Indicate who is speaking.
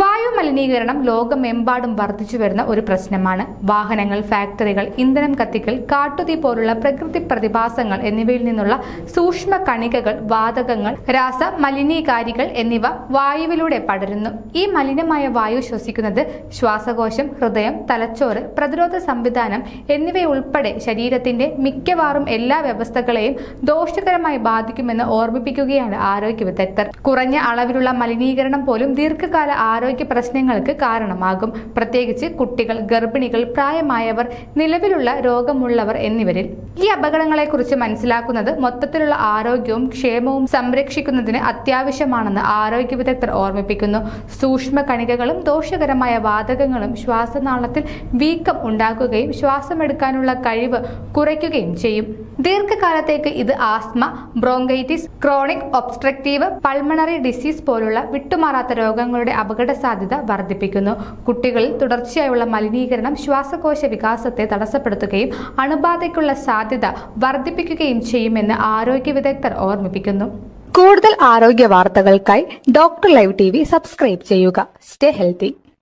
Speaker 1: വായു മലിനീകരണം ലോകമെമ്പാടും വർദ്ധിച്ചു വരുന്ന ഒരു പ്രശ്നമാണ്. വാഹനങ്ങൾ ഫാക്ടറികൾ ഇന്ധനം കത്തിക്കൽ കാട്ടുതീ പോലുള്ള പ്രകൃതി പ്രതിഭാസങ്ങൾ എന്നിവയിൽ നിന്നുള്ള സൂക്ഷ്മ കണികകൾ വാതകങ്ങൾ രാസ മലിനീകാരികൾ എന്നിവ വായുവിലൂടെ പടരുന്നു. ഈ മലിനമായ വായു ശ്വസിക്കുന്നത് ശ്വാസകോശം ഹൃദയം തലച്ചോറ് പ്രതിരോധ സംവിധാനം എന്നിവയുൾപ്പെടെ ശരീരത്തിന്റെ മിക്കവാറും എല്ലാ വ്യവസ്ഥകളെയും ദോഷകരമായി ബാധിക്കുമെന്ന് ഓർമ്മിപ്പിക്കുകയാണ് ആരോഗ്യ വിദഗ്ധർ കുറഞ്ഞ അളവിലുള്ള മലിനീകരണം പോലും ദീർഘകാല ആരോഗ്യ പ്രശ്നങ്ങൾക്ക് കാരണമാകും. പ്രത്യേകിച്ച് കുട്ടികൾ ഗർഭിണികൾ പ്രായമായവർ നിലവിലുള്ള രോഗമുള്ളവർ എന്നിവരിൽ. ഈ അപകടങ്ങളെക്കുറിച്ച് മനസ്സിലാക്കുന്നത് മൊത്തത്തിലുള്ള ആരോഗ്യവും ക്ഷേമവും സംരക്ഷിക്കുന്നതിന് അത്യാവശ്യമാണെന്ന് ആരോഗ്യ വിദഗ്ധർ ഓർമ്മിപ്പിക്കുന്നു. സൂക്ഷ്മ കണികകളും ദോഷകരമായ വാതകങ്ങളും ശ്വാസനാളത്തിൽ വീക്കം ഉണ്ടാക്കുകയും ശ്വാസമെടുക്കാനുള്ള കഴിവ് കുറയ്ക്കുകയും ചെയ്യും. ദീർഘകാലത്തേക്ക് ഇത് asthma bronchitis chronic obstructive pulmonary disease പോലുള്ള വിട്ടുമാറാത്ത രോഗങ്ങളുടെ അപകട സാധ്യത വർദ്ധിപ്പിക്കുന്നു. കുട്ടികളിൽ തുടർച്ചയായുള്ള മലിനീകരണം ശ്വാസകോശ വികാസത്തെ തടസ്സപ്പെടുത്തുകയും അണുബാധയ്ക്കുള്ള സാധ്യത വർദ്ധിപ്പിക്കുകയും ചെയ്യുമെന്ന് ആരോഗ്യ വിദഗ്ധർ ഓർമ്മിപ്പിക്കുന്നു. കൂടുതൽ ആരോഗ്യ വാർത്തകൾക്കായി ഡോക്ടർ ലൈവ് ടി സബ്സ്ക്രൈബ് ചെയ്യുക. Stay healthy.